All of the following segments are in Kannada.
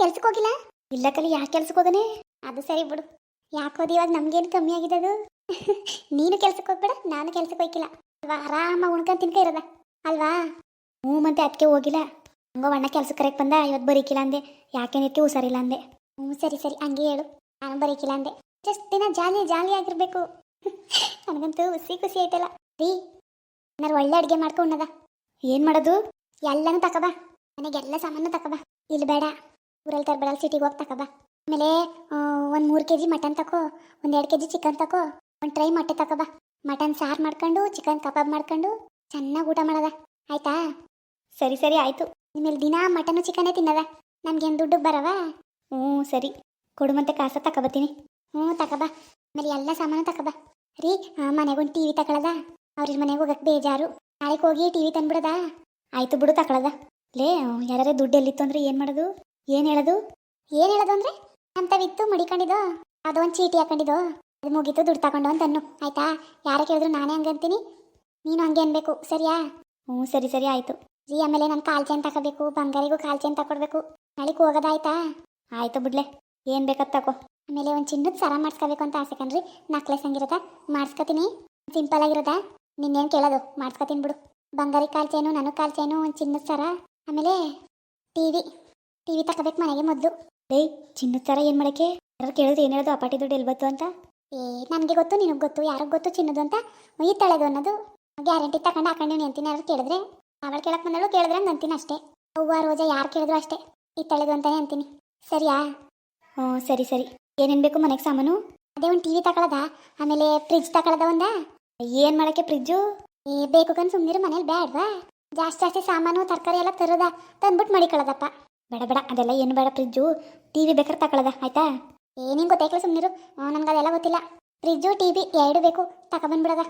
ಕೆಲ್ಸಕ್ಕೆ ಹೋಗಿಲ್ಲ? ಇಲ್ಲ ಕಲಿ, ಯಾಕೆ ಕೆಲ್ಸಕ್ಕೆ ಹೋಗನೆ? ಅದು ಸರಿ ಬಿಡು. ಯಾಕೆ ಹೋದಿ ಇವಾಗ ನಮ್ಗೇನು ಕಮ್ಮಿ ಆಗಿದೆ ಅದು? ನೀನು ಕೆಲ್ಸಕ್ಕೆ ಹೋಗ್ಬೇಡ, ನಾನು ಕೆಲ್ಸಕ್ಕೆ ಹೋಗಿಲ್ಲ ಅಲ್ವಾ? ಆರಾಮ ಉಣ್ಕೊಂಡು ತಿನ್ಕ ಇರೋದ? ಅಲ್ವಾ? ಹ್ಞೂ ಮತ್ತೆ ಅದಕ್ಕೆ ಹೋಗಿಲ್ಲ. ಹಂಗೋ ಅಣ್ಣ ಕೆಲ್ಸಕ್ಕೆ ಕರೆಕ್ಟ್ ಬಂದ ಇವತ್ತು ಬರೀಕಿಲ್ಲ ಅಂದೆ. ಯಾಕೆ ಹುಷಾರಿಲ್ಲ ಅಂದೆ. ಹ್ಞೂ ಸರಿ ಸರಿ, ಹಂಗೆ ಹೇಳು. ನಾನು ಬರೀಕಿಲ್ಲ ಅಂದೆ. ಜಸ್ಟ್ ದಿನ ಜಾಲಿ ಜಾಲಿ ಆಗಿರ್ಬೇಕು. ನನಗಂತೂ ಹುಸಿ ಖುಷಿ ಆಯ್ತಲ್ಲ. ರೀ, ಏನಾರು ಒಳ್ಳೆ ಅಡುಗೆ ಮಾಡ್ಕೊಂಡದ ಏನು ಮಾಡೋದು? ಎಲ್ಲನೂ ತಕಬ ನನಗೆಲ್ಲ ಸಾಮಾನು ತಕಬ ಇಲ್ಲಿ ಬೇಡ. ಊರಲ್ಲಿ ತರಬೇಡ ಸಿಟಿಗೆ ಹೋಗಿ ಬಾ. ಆಮೇಲೆ ಒಂದು ಮೂರು ಕೆ ಜಿ ಮಟನ್ ತಕೋ, ಒಂದು ಎರಡು ಕೆ ಜಿ ಚಿಕನ್ ತಕೋ, ಒಂದು ಟ್ರೈ ಮೊಟ್ಟೆ ಬಾ. ಮಟನ್ ಸಾರು ಮಾಡ್ಕೊಂಡು, ಚಿಕನ್ ಕಬಾಬ್ ಮಾಡ್ಕೊಂಡು ಚೆನ್ನಾಗಿ ಊಟ ಮಾಡದ. ಆಯ್ತಾ? ಸರಿ ಸರಿ, ಆಯಿತು. ನಿಮ್ಮಲ್ಲಿ ದಿನ ಮಟನು ಚಿಕನೇ ತಿನ್ನದ. ನನ್ಗೇನು ದುಡ್ಡು ಬರವ? ಹ್ಞೂ, ಸರಿ. ಕೊಡು ಮತ್ತೆ ಕಾಸ ತಕೊಬತ್ತೀನಿ ಹ್ಞೂ ಬಾ. ಆಮೇಲೆ ಎಲ್ಲ ಸಾಮಾನು ತಕಬ ರೀ ಮನೆಗೊಂದು ಟಿ ವಿ ತಗೊಳದ ಅವ್ರ ಮನೆಗೆ ಹೋಗಕ್ಕೆ ಬೇಜಾರು. ನಾಳೆಗೆ ಹೋಗಿ ಟಿ ವಿ ತಂದ್ಬಿಡದ? ಆಯ್ತು ಬಿಡು ತಕೊಳದ. ಲೇ ಯಾರೇ ದುಡ್ಡು ಎಲ್ಲಿತ್ತು ಅಂದ್ರೆ ಏನು ಮಾಡೋದು? ಏನು ಹೇಳೋದು? ಏನು ಹೇಳೋದು ಅಂದ್ರೆ ಅಂತವಿತ್ತು ಮಡಿಕೊಂಡಿದ್ದು, ಅದೋ ಒಂದು ಚೀಟಿ ಹಾಕೊಂಡಿದ್ದು, ಅದು ಮುಗೀತು ದುಡ್ಡು ತಗೊಂಡು ಅಂತ ಅನ್ನು ಆಯ್ತಾ? ಯಾರ ಕೇಳಿದ್ರು ನಾನೇ ಹಂಗೆ ಅಂತೀನಿ. ನೀನು ಹಂಗೆ ಅನ್ಬೇಕು, ಸರಿಯಾ? ಹ್ಞೂ, ಸರಿ ಸರಿ, ಆಯಿತು. ರೀ, ಆಮೇಲೆ ನಾನು ಕಾಲ್ ಚೈನ್ ತಗೋಬೇಕು, ಬಂಗಾರಿಗೂ ಕಾಲ್ ಚೈನ್ ತಗೊಡ್ಬೇಕು ನಾಳೆಗೆ ಹೋಗೋದಾಯ್ತಾ? ಆಯ್ತು ಬಿಡ್ಲೆ, ಏನು ಬೇಕತ್ ತಗೋ. ಆಮೇಲೆ ಒಂದು ಚಿನ್ನದ ಸರ ಮಾಡಿಸ್ಕೋಬೇಕು ಅಂತ ಆಸೆ ಕಣ್ರಿ. ನಕ್ಲೆಸ್ ಹಂಗಿರೋದ ಮಾಡಿಸ್ಕೊತೀನಿ. ಸಿಂಪಲ್ ಆಗಿರೋದಾ ನಿನ್ನೇನು ಕೇಳೋದು? ಮಾಡಿಸ್ಕೊತೀನಿ ಬಿಡು. ಬಂಗಾರಿ ಕಾಲ್ ಚೈನು, ನನಗೆ ಕಾಲ್ ಚೈನು, ಒಂದು ಚಿನ್ನದ ಸರ. ಆಮೇಲೆ ಟಿ ವಿ. ಟಿ ವಿ ತಗೋಬೇಕು ಮನೆಗೆ ಮೊದಲು. ಏಯ್ ಚಿನ್ನದ ಥರ ಏನು ಮಾಡಕ್ಕೆ? ಯಾರು ಕೇಳಿದ್ರೆ ಏನು ಹೇಳೋದು? ಅಪಾಟಿ ದುಡ್ಡು ಎಲ್ಲಿ ಬಂತು ಅಂತ. ಏ, ನನಗೆ ಗೊತ್ತು, ನಿನಗೆ ಗೊತ್ತು, ಯಾರಿಗೆ ಗೊತ್ತು ಚಿನ್ನದು ಅಂತ? ಈ ತಳೆದು ಅನ್ನೋದು. ಗ್ಯಾರಂಟಿ ತಗೊಂಡು ಹಾಕೊಂಡು ಅಂತೀನಿ ಯಾರು ಕೇಳಿದ್ರೆ. ಅವಳು ಕೇಳಕ್ಕೆ ಬಂದಳು, ಕೇಳಿದ್ರೆ ಹಂಗೆ ಅಂತೀನಿ ಅಷ್ಟೇ. ಅವ್ವ, ರೋಜಾ ಯಾರು ಕೇಳಿದ್ರು ಅಷ್ಟೇ. ಈ ತಳೆದು ಅಂತಾನೆ ಅಂತೀನಿ. ಸರಿಯಾ? ಹ್ಞೂ, ಸರಿ ಸರಿ. ಏನೇನು ಬೇಕು ಮನೆಗೆ ಸಾಮಾನು? ಅದೇ ಒಂದು ಟಿವಿ ತಗೊಳದ? ಆಮೇಲೆ ಫ್ರಿಜ್ ತಗೊಳದ ಒಂದ? ಏನು ಮಾಡೋಕ್ಕೆ ಫ್ರಿಜ್ಜು ಏ, ಬೇಕು ಕಣ್ ಸುಮ್ಮನಿರು ಮನೇಲಿ ಬೇಡವಾ ಜಾಸ್ತಿ ಜಾಸ್ತಿ ಸಾಮಾನು, ತರಕಾರಿ ಎಲ್ಲ ತರೋದ. ತಂದ್ಬಿಟ್ಟು ಮಡಿಕೊಳ್ಳೋದಪ್ಪ. ಬೇಡ ಬೇಡ, ಅದೆಲ್ಲ ಏನು ಬೇಡ ಫ್ರಿಜ್ಜು. ಟಿ ವಿ ಬೇಕಾದ್ರೆ ತಗೊಳ್ಳೋದ ಆಯ್ತಾ? ಏನೇನು ಗೊತ್ತಾಯ್ಕಲ್ಲ ಸುಮ್ಮನಿರು ನನಗೆ ಅದೆಲ್ಲ ಗೊತ್ತಿಲ್ಲ. ಫ್ರಿಜ್ಜು ಟಿ ವಿ ಎರಡು ಬೇಕು. ತಗೊಬಂದ್ಬಿಡದ.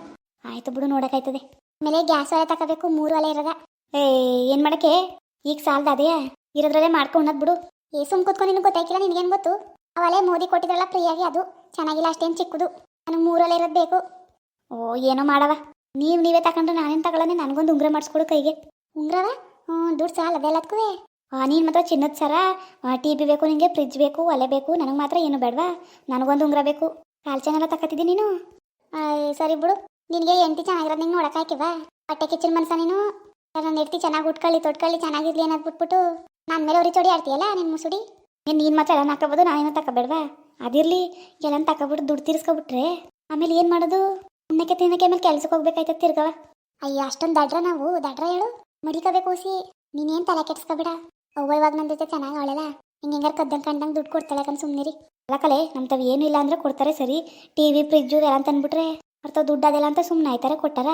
ಆಯ್ತು ಬಿಡು ನೋಡೋಕ್ಕಾಯ್ತದೆ ಆಮೇಲೆ ಗ್ಯಾಸ್ ಒಲೆ ತಗೋಬೇಕು, ಮೂರು ಒಲೆ ಇರೋದ. ಏ, ಏನು ಮಾಡಕ್ಕೆ? ಈಗ ಸಾಲದ ಅದೇ? ಇರೋದ್ರಲ್ಲೇ ಮಾಡ್ಕೊಂಡು ಬಿಡು. ಏ, ಸುಮ್ ಕೂತ್ಕೊಂಡು ನಿನಗೆ ಗೊತ್ತಾಯ್ಕಿಲ್ಲ ನಿನಗೇನು ಗೊತ್ತು? ಅವಲೇ ಮೋದಿ ಕೊಟ್ಟಿದ್ರಲ್ಲ ಫ್ರೀಯಾಗಿ ಅದು. ಚೆನ್ನಾಗಿಲ್ಲ, ಅಷ್ಟೇನು ಚಿಕ್ಕದು. ನನಗೆ ಮೂರಲ್ಲೇ ಇರೋದು ಬೇಕು. ಓ, ಏನೋ ಮಾಡವ. ನೀವು ನೀವೇ ತಕೊಂಡ್ರೆ ನಾನೇನು ತಗೊಳ್ಳೋದೇ ನನಗೊಂದು ಉಂಗ್ರ ಮಾಡಿಸ್ಕೊಡು ಕೈಗೆ. ಉಂಗ್ರವ? ಹ್ಞೂ ದುಡ್ಡು ಸಾಲ ಅದೆಲ್ಲದಕ್ಕೂ ನೀನು ಮಾತ್ರ ಚಿನ್ನದ ಸರ. ಟಿ ವಿ ಬೇಕು ನಿನಗೆ ಫ್ರಿಜ್ ಬೇಕು, ಒಲೆ ಬೇಕು, ನನಗೆ ಮಾತ್ರ ಏನು ಬೇಡವಾ? ನನಗೊಂದು ಉಂಗ್ರ ಬೇಕು. ಕಾಲ್ ಚೆನ್ನೆಲ್ಲ ತಗೋತಿದ್ದಿ ನೀನು? ಸರಿ ಬಿಡು. ನಿನಗೆ ಎಂಟಿ ಚೆನ್ನಾಗಿರೋದು ನಿಂಗೆ ನೋಡಕ್ಕೆ ಹಾಕಿವಾ ಹೊಟ್ಟೆ ಕಿಚ್ಚನ ಮನ್ಸ ನೀನು? ನನ್ನ ಹೆಡ್ತಿ ಚೆನ್ನಾಗಿ ಉಟ್ಕೊಳ್ಳಿ, ತೊಟ್ಕೊಳ್ಳಿ, ಚೆನ್ನಾಗಿರ್ಲಿ ಅನ್ನೋದು ಬಿಟ್ಬಿಟ್ಟು ನನ್ನ ಮೇಲೆ ಅವ್ರಿ ಚೋಡಿ ಆಡ್ತೀಯಲ್ಲ ನಿನ್ನ ಮುಸುಡಿ? ನೀನು ನೀನು ಮಾತ್ರ ಎಲ್ಲ ಹಾಕೋಬೋದು ಏನು ತಗೋಬೇಡ್ವಾ ಅದಿರಲಿ ಎಲ್ಲ ತಗೊಬಿಟ್ಟು ದುಡ್ಡು ತೀರಿಸ್ಕೊಬಿಟ್ರೆ ಆಮೇಲೆ ಏನು ಮಾಡೋದು? ತಿನ್ನಕ್ಕೆ ತಿನ್ನಕ್ಕೆ ಆಮೇಲೆ ಕೆಲ್ಸಕ್ಕೆ ಹೋಗ್ಬೇಕಾಯ್ತದ ತಿರ್ಗವ ಅಯ್ಯ, ಅಷ್ಟೊಂದು ದಡ್ರ ನಾವು. ದಡ್ರ ಹೇಳು. ಮಡಿಕೋಬೇಕು, ಓಸಿ. ನೀನೇನು ತಲೆ ಕೆಡ್ಸ್ಕೊಬೇಡ. ಅವ್ವ ಇವಾಗ ನನ್ನ ಜೊತೆ ಚೆನ್ನಾಗಿ ಅವಳೆಲ್ಲ? ಹಿಂಗೆ ಹೆಂಗಾರು ಕದ್ದಂಗೆ ಕಂಡಂಗೆ ದುಡ್ಡು ಕೊಡ್ತಾಳೆ ಕಣ್ ಸುಮ್ಮನಿರಿ ಅಲ್ಲ ಕಲೆ ನಮ್ಮ ತಾವು ಏನೂ ಇಲ್ಲ ಅಂದ್ರೆ ಕೊಡ್ತಾರೆ ಸರಿ. ಟಿ ವಿ ಫ್ರಿಜ್ಜು ಎಲ್ಲ ತಂದ್ಬಿಟ್ರೆ ಅರ್ಥ ದುಡ್ಡು ಅದೆಲ್ಲ ಅಂತ ಸುಮ್ಮನೆ ಆಯ್ತಾರೆ, ಕೊಟ್ಟಾರ?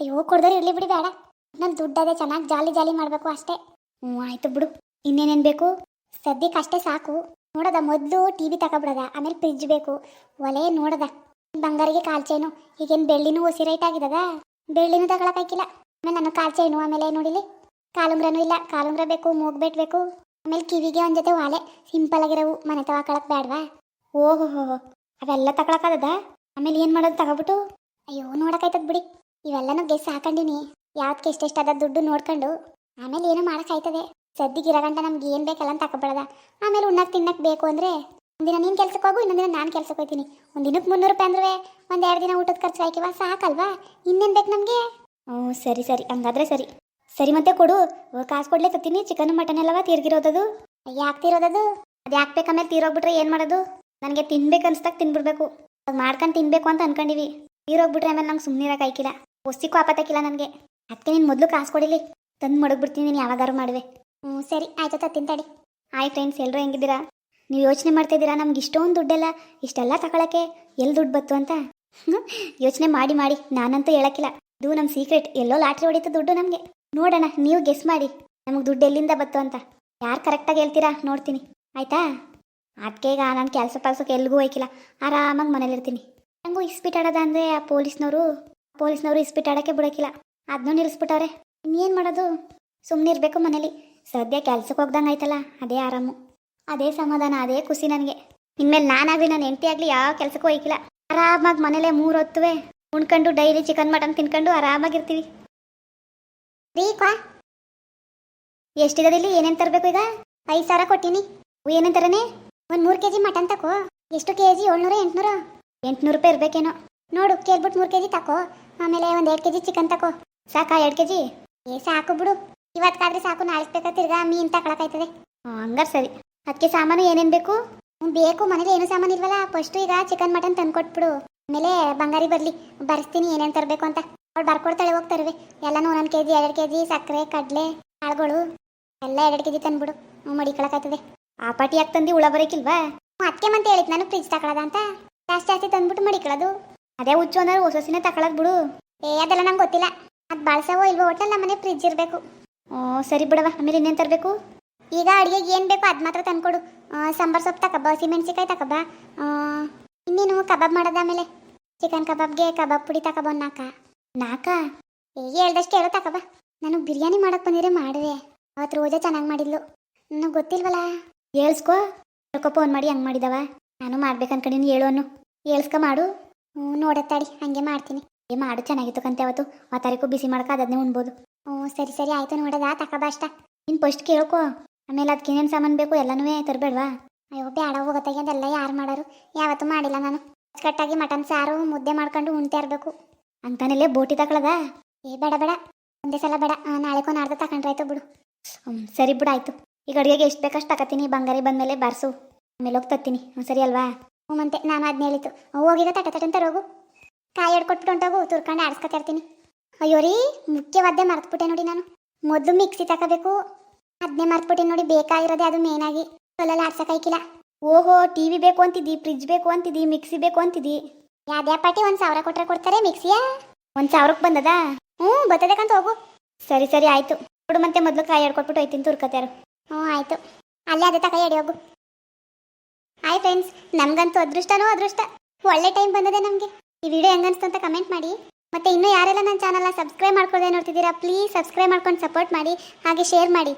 ಅಯ್ಯೋ, ಕೊಡ್ದಾರೆ ಇರಲಿ ಬಿಡಿ ಬೇಡ. ನನ್ನ ದುಡ್ಡು ಅದೇ ಚೆನ್ನಾಗಿ ಜಾಲಿ ಜಾಲಿ ಮಾಡಬೇಕು ಅಷ್ಟೇ. ಹ್ಞೂ ಆಯ್ತು ಬಿಡು. ಇನ್ನೇನೇನು ಬೇಕು? ಸದ್ಯಕ್ಕೆ ಅಷ್ಟೇ ಸಾಕು. ನೋಡದ, ಮೊದಲು ಟಿ ವಿ ತಗೊಬಿಡದ, ಆಮೇಲೆ ಫ್ರಿಜ್ ಬೇಕು. ಒಲೆ ನೋಡದ. ಬಂಗಾರಿಗೆ ಕಾಲ್ ಚೈನು. ಈಗೇನು ಬೆಳ್ಳಿನೂ ಒಸಿ ರೈಟ್ ಆಗಿದದ? ಬೆಳ್ಳಿನೂ ತಗೊಳಕ್ಕಾಗಿಲ್ಲ ಆಮೇಲೆ ನನ್ನ ಕಾಲ್ ಚೈನು, ಆಮೇಲೆ ನೋಡಿಲಿ? ಕಾಲುಂಗ್ರನೂ ಇಲ್ಲ. ಕಾಲುಂಗ್ರ ಬೇಕು ಮೂಗ್ಬೇಟ್ ಬೇಕು. ಆಮೇಲೆ ಕಿವಿಗೆ ಒಂದು ಜೊತೆ ವಾಲೆ. ಸಿಂಪಲ್ ಆಗಿರೋವು. ಮನೆ ತಗೊಳಕ್ ಬೇಡವಾ ಓಹೋ, ಹೋ ಅವೆಲ್ಲ ತಗೊಳಕ್ಕಾಗದ ಆಮೇಲೆ ಏನು ಮಾಡೋದು ತಗೊಬಿಟ್ಟು ಅಯ್ಯೋ, ನೋಡೋಕಾಯ್ತದ ಬಿಡಿ. ಇವೆಲ್ಲನೂ ಗೆಸ್ ಹಾಕೊಂಡಿನಿ. ಯಾವ್ದಕ್ಕೆ ಎಷ್ಟೆಷ್ಟು ಅದ ದುಡ್ಡು ನೋಡ್ಕೊಂಡು. ಆಮೇಲೆ ಏನೋ ಮಾಡೋಕ್ಕಾಯ್ತದೆ ಸದ್ಯಕ್ಕೆ ಇರಗಂಟ ನಮ್ಗೆ ಏನು ಬೇಕಲ್ಲ ತಗೊಬೇಡದ ಆಮೇಲೆ ಉಣ್ಣಕ್ಕೆ ತಿನ್ನಕ್ಕೆ ಬೇಕು ಅಂದರೆ ಒಂದಿನ ನೀನು ಕೆಲ್ಸಕ್ಕೆ ಹೋಗು ಇನ್ನೊಂದಿನ ನಾನು ಕೆಲ್ಸಕ್ಕೆ ಹೋಗ್ತೀನಿ ಒಂದಿನಕ್ಕೆ ದಿನಕ್ಕೆ ಮುನ್ನೂರು ರೂಪಾಯಿ ಅಂದ್ರೆ ಒಂದು ಎರಡು ದಿನ ಊಟದ ಖರ್ಚು ಹಾಕಿವ ಸಾಕಲ್ವಾ? ಇನ್ನೇನು ಬೇಕು ನಮಗೆ? ಹ್ಞೂ ಸರಿ ಸರಿ. ಹಂಗಾದ್ರೆ ಸರಿ. ಸರಿ ಮತ್ತೆ ಕೊಡು. ಕಾಸು ಕೊಡ್ಲೇ ತತ್ತೀನಿ. ಚಿಕನ್ ಮಟನ್ ಎಲ್ಲವ ತೀರ್ಗಿರೋದದು. ಯಾಕೆ ತೀರೋದದು? ಅದು ಯಾಕೆ ಬೇಕು ಆಮೇಲೆ ತೀರೋಗ್ಬಿಟ್ರೆ ಏನು ಮಾಡೋದು? ನನಗೆ ತಿನ್ಬೇಕು ಅನ್ಸ್ದಾಗ ತಿನ್ಬಿಡ್ಬೇಕು. ಅದು ಮಾಡ್ಕೊಂಡು ತಿನ್ಬೇಕು ಅಂತ ಅನ್ಕೊಂಡಿವಿ. ತೀರೋಗ್ಬಿಟ್ರೆ ಆಮೇಲೆ ನಂಗೆ ಸುಮ್ಮನೆ ಕೈಕಿಲ್ಲ ಒಸ್ತಿಕ್ಕೂ ಆಪತ್ತಾಕಿಲ್ಲ ನನಗೆ. ಅದಕ್ಕೆ ನೀನು ಮೊದಲು ಕಾಸು ಕೊಡಿಲಿ. ತಂದು ಮಡಗ್ಬಿಡ್ತೀನಿ ನೀನು ಯಾವಾಗಾರು ಮಾಡುವೆ. ಹ್ಞೂ ಸರಿ, ಆಯ್ತು ತತ್ತೀನಿ ತಡಿ. ಹಾಯ್ ಫ್ರೆಂಡ್ಸ್ ಎಲ್ಲರೂ ಹೆಂಗಿದ್ದೀರಾ? ನೀವು ಯೋಚನೆ ಮಾಡ್ತಾ ಇದ್ದೀರಾ ನಮ್ಗೆ ಇಷ್ಟೊಂದು ದುಡ್ಡೆಲ್ಲ, ಇಷ್ಟೆಲ್ಲ ತಗೊಳಕ್ಕೆ ಎಲ್ಲಿ ದುಡ್ಡು ಬತ್ತು ಅಂತ? ಯೋಚನೆ ಮಾಡಿ ಮಾಡಿ. ನಾನಂತೂ ಹೇಳಕ್ಕಿಲ್ಲ. ಇದು ನಮ್ಮ ಸೀಕ್ರೆಟ್ ಎಲ್ಲೋ ಲಾಟ್ರಿ ಹೊಡಿತು ದುಡ್ಡು ನಮಗೆ. ನೋಡೋಣ, ನೀವು ಗೆಸ್ ಮಾಡಿ. ನಮಗೆ ದುಡ್ಡು ಎಲ್ಲಿಂದ ಬತ್ತು ಅಂತ. ಯಾರು ಕರೆಕ್ಟಾಗಿ ಹೇಳ್ತೀರಾ? ನೋಡ್ತೀನಿ. ಆಯ್ತಾ? ಅದಕ್ಕೆ ಈಗ ನಾನು ಕೆಲಸ ಪಲ್ಸಕ್ಕೆ ಎಲ್ಲಿಗೂ ಹೋಯ್ಕಿಲ್ಲ. ಆರಾಮಾಗಿ ಮನೇಲಿರ್ತೀನಿ. ನನಗೂ ಇಸ್ಪಿಟಾಡೋದ ಅಂದರೆ ಆ ಪೊಲೀಸ್ನವರು ಪೊಲೀಸ್ನವರು ಇಸ್ಪೀಟ್ ಆಡೋಕ್ಕೆ ಬಿಡೋಕ್ಕಿಲ್ಲ ಅದನ್ನೂ ನಿಲ್ಲಿಸ್ಬಿಟ್ಟವ್ರೆ ಇನ್ನೇನು ಮಾಡೋದು? ಸುಮ್ಮನೆ ಇರಬೇಕು ಮನೇಲಿ. ಸದ್ಯ ಕೆಲ್ಸಕ್ಕೆ ಹೋಗ್ದಂಗೆ ಆಯ್ತಲ್ಲ, ಅದೇ ಆರಾಮು. ಅದೇ ಸಮಾಧಾನ, ಅದೇ ಖುಷಿ ನನಗೆ. ಇನ್ಮೇಲೆ ನಾನಾಗಲಿ ನನ್ನ ಹೆಂಡತಿ ಆಗಲಿ ಯಾವ ಕೆಲಸಕ್ಕೂ ಹೋಯ್ಕಿಲ್ಲ. ಆರಾಮಾಗಿ ಮನೇಲೆ ಮೂರು ಹೊತ್ತುವೆ. ಉಣ್ಕೊಂಡು ಡೈಲಿ ಚಿಕನ್ ಮಟನ್ ತಿನ್ಕೊಂಡು ಆರಾಮಾಗಿರ್ತೀವಿ. ರೀ, ಕ್ವಾ. ಎಷ್ಟಿರೋದಿಲ್ಲಿ ಏನೇನು ತರಬೇಕು ಈಗ? ಐದು ಸಾವಿರ ಕೊಟ್ಟೀನಿ. ಏನೇನು ಏನಂತಾರನೆ ಒಂದು ಮೂರು ಕೆ ಜಿ ಮಟನ್ ತಕೋ. ಎಷ್ಟು ಕೆ ಜಿ ಏಳ್ನೂರ, ಎಂಟ್ನೂರು? ಎಂಟುನೂರು ರೂಪಾಯಿ ಇರಬೇಕೇನೋ. ನೋಡು ಕೇಳ್ಬಿಟ್ಟು ಮೂರು ಕೆ ಜಿ ತಕೋ. ಆಮೇಲೆ ಒಂದು ಎರಡು ಕೆ ಜಿ ಚಿಕನ್ ತಕೋ. ಸಾಕಾ ಎರಡು ಕೆ ಜಿ ಏ, ಸಾಕು ಬಿಡು. ಇವತ್ತಾದ್ರೆ ಸಾಕು ನಾಳೆ ಬೇಕಾ ತಿರ್ಗಾ ಕಳಕಾಯ್ತದೆ ತಗೊಳಕಾಯ್ತದೆ ಹಂಗಾರೆ ಸರಿ. ಅದಕ್ಕೆ ಸಾಮಾನು ಏನೇನು ಬೇಕು? ಬೇಕು. ಮನೇಲಿ ಏನು ಸಾಮಾನು ಇಲ್ವಲ್ಲ? ಫಸ್ಟು ಈಗ ಚಿಕನ್, ಮಟನ್ ತಂದು ಕೊಟ್ಬಿಡು ಆಮೇಲೆ ಬಂಗಾರಿ ಬರಲಿ. ಬರೆಸ್ತೀನಿ ಏನೇನು ತರಬೇಕು ಅಂತ. ಅವ್ಳು ಬರ್ಕೊಡ್ತಾಳೆ ಹೋಗ್ತಾರೆ ರೀ. ಎಲ್ಲನೂ ಒಂದೊಂದು ಕೆ ಜಿ ಎರಡು ಕೆ ಜಿ ಸಕ್ಕರೆ ಕಡಲೆ ಕಾಳುಗಳು ಎಲ್ಲ ಎರಡು ಕೆ ಜಿ ತಂದ್ಬಿಡು ಹ್ಞೂ ಮಡಿಕೊಳಕಾಯ್ತದೆ ಆ ಪಾಟಿ ಯಾಕೆ ತಂದು ಉಳ ಬರೋಕಿಲ್ವಾ? ಅದಕ್ಕೆ ಮಂತ ಹೇಳಿದ್ ನಾನು ಫ್ರಿಜ್ ತಗೊಳದ ಅಂತ. ಜಾಸ್ತಿ ಜಾಸ್ತಿ ತಂದ್ಬಿಟ್ಟು ಮಡಿಕೊಳ್ಳೋದು ಅದೇ ಹುಚ್ಚು ಅಂದ್ರೆ ಹೊಸಸಿನ ತಗೊಳಕ್ ಬಿಡು. ಏ ಅದೆಲ್ಲ ನಂಗೆ ಗೊತ್ತಿಲ್ಲ. ಅದು ಬಳಸವೋ ಇಲ್ವೋ ಒಟ್ಟಲ್ಲಿ ನಮ್ಮನೆ ಫ್ರಿಜ್ ಇರಬೇಕು. ಓ ಸರಿ ಬಿಡವ ಆಮೇಲೆ ಇನ್ನೇನು ತರಬೇಕು? ಈಗ ಅಡುಗೆಗೆ ಏನು ಬೇಕೋ ಅದು ಮಾತ್ರ ತಂದ್ಕೊಡು. ಸಾಂಬಾರು ಸೊಪ್ಪು ತಕಬ ಸಿಮೆಣ್ಸಿಕಾಯಿ ತಕಬ. ಆ, ಇನ್ನೇನು ಕಬಾಬ್ ಮಾಡೋದಾಮೇಲೆ ಚಿಕನ್ ಕಬಾಬ್ಗೆ ಕಬಾಬ್ ಪುಡಿ ತಕಬ ಒಂದು ನಾಲ್ಕ ಹೇಗೆ ಹೇಳ್ದಷ್ಟು ಹೇಳೋ ತಕಬ ನಾನು ಬಿರಿಯಾನಿ ಮಾಡಕ್ಕೆ ಬಂದಿದ್ರೆ ಮಾಡಿದೆ ಅವತ್ತು ರೋಜಾ ಚೆನ್ನಾಗಿ ಮಾಡಿದ್ಲು. ನನಗೆ ಗೊತ್ತಿಲ್ವಲ್ಲ ಹೇಳ್ಸ್ಕೋ. ಹೇಳ್ಕೊ ಫೋನ್ ಮಾಡಿ ಹಂಗೆ ಮಾಡಿದವ. ನಾನು ಮಾಡ್ಬೇಕು ಅನ್ಕೊಂಡಿನಿ ಹೇಳೋನು ಹೇಳ್ಸ್ಕೊ ಮಾಡು. ಹ್ಞೂ ನೋಡತ್ತಾಡಿ ಹಂಗೆ ಮಾಡ್ತೀನಿ. ಏ, ಮಾಡು, ಚೆನ್ನಾಗಿತ್ತು ಕಂತೆ ಅವತ್ತು. ಆ ತಾರೀಕು ಬಿಸಿ ಮಾಡ್ಕೊ ಅದನ್ನೇ ಉಣ್ಬೋದು. ಹ್ಞೂ, ಸರಿ ಸರಿ, ಆಯ್ತು, ನೋಡದ? ತಕಬ ಅಷ್ಟ. ನೀನು ಫಸ್ಟ್ ಕೇಳ್ಕೊ. ಆಮೇಲೆ ಅದಕ್ಕೆ ಏನೇನು ಸಾಮಾನು ಬೇಕು ಎಲ್ಲನೂ ತರಬೇಡ್ವಾ? ಅಯ್ಯೋ ಬೇಡ ಹೋಗತ್ತಾಗೆ ಅದೆಲ್ಲ ಯಾರು ಮಾಡೋರು? ಯಾವತ್ತೂ ಮಾಡಿಲ್ಲ ನಾನು. ಕಟ್ಟಾಗಿ ಮಟನ್ ಸಾರು, ಮುದ್ದೆ ಮಾಡ್ಕೊಂಡು ಉಣ್ತಾ ಇರಬೇಕು. ಅಂತಾನೆಲ್ಲೇ ಬೋಟಿ ತಗೊಳದ? ಏ, ಬೇಡ ಬೇಡ. ಒಂದೇ ಸಲ ಬೇಡ. ನಾಳೆ ನಾಳೆಕೋ ನಾಡ್ದು ತಗೊಂಡ್ರಾಯ್ತು ಬಿಡು. ಹ್ಞೂ ಸರಿ ಬಿಡು, ಆಯ್ತು. ಈಗ ಅಡುಗೆಗೆ ಎಷ್ಟು ಬೇಕಷ್ಟು ತಕತೀನಿ. ಬಂಗಾರಿ ಬಂದಮೇಲೆ ಬಾರಿಸು. ಆಮೇಲೆ ಹೋಗಿ ತತ್ತೀನಿ. ಹ್ಞೂ ಸರಿ ಅಲ್ವಾ? ಹ್ಞೂ ಅಂತೆ. ನಾನು ಅದನ್ನ ಹೇಳಿತ್ತು ಹೋಗಿದ? ತಟ ತಟ ಅಂತ ರೋಗು. ಕಾಯಿ ಹಿಡ್ಕೊಟ್ಬಿಟ್ಟು ಹೊಂಟೋಗು. ತುರ್ಕೊಂಡು ಆಡಿಸ್ಕೊತಾ ಇರ್ತೀನಿ. ಅಯ್ಯೋ ರೀ, ಮುಖ್ಯವಾದ್ದೇ ಮರ್ತ್ಬಿಟ್ಟೆ ನೋಡಿ ನಾನು. ಮೊದಲು ಮಿಕ್ಸಿ ತಗೋಬೇಕು ಅದನ್ನೇ ಮರ್ತ್ಬಿಟ್ಟೆ ನೋಡಿ. ಬೇಕಾಗಿರೋದೇ ಅದು ಮೇನಾಗಿ ಕಲ್ಲಲ್ಲಿ ಆಡ್ಸಕ್ಕಾಯ್ಕಿಲ್ಲ ಓಹೋ, ಟಿವಿ ಬೇಕು ಅಂತಿದ್ದಿ ಫ್ರಿಜ್ ಬೇಕು ಅಂತಿದ್ದಿ, ಮಿಕ್ಸಿ ಬೇಕು ಅಂತಿದ್ದಿ. ಯಾವ್ದೇ ಪಾಟಿ ಒಂದು ಸಾವಿರ ಕೊಟ್ರೆ ಕೊಡ್ತಾರೆ ಮಿಕ್ಸಿಯಾ? ಒಂದು ಸಾವಿರಕ್ಕೆ ಬಂದದ? ಹ್ಞೂ ಬರ್ತದಕ್ಕಂತ ಹೋಗು. ಸರಿ ಸರಿ, ಆಯ್ತು. ಕೊಡು ಮತ್ತೆ ಮೊದಲು ಕಾಯಿ ಹಿಡ್ಕೊಟ್ಬಿಟ್ಟು ಹೋಯ್ತೀನಿ, ತುರ್ಕತ್ಯಾರು. ಹ್ಞೂ ಆಯ್ತು. ಅಲ್ಲೇ ಅದೇ ತಕ ಎಡಿ ಹೋಗು. ಹಾಯ್ ಫ್ರೆಂಡ್ಸ್ ನಮ್ಗಂತೂ ಅದೃಷ್ಟನೂ ಅದೃಷ್ಟ. ಒಳ್ಳೆ ಟೈಮ್ ಬಂದದೆ ನಮಗೆ. ಈ ವಿಡಿಯೋ ಹೆಂಗನ್ಸ್ತು ಅಂತ ಕಮೆಂಟ್ ಮಾಡಿ. ಮತ್ತೆ ಇನ್ನೂ ಯಾರೆಲ್ಲ ನನ್ನ ಚಾನಲ್ನ ಸಬ್ಸ್ಕ್ರೈಬ್ ಮಾಡ್ಕೊಳ್ಳದೆ ನೋಡ್ತಿದ್ದೀರಾ ಪ್ಲೀಸ್ ಸಬ್ಸ್ಕ್ರೈಬ್ ಮಾಡ್ಕೊಂಡು ಸಪೋರ್ಟ್ ಮಾಡಿ. ಹಾಗೆ ಶೇರ್ ಮಾಡಿ.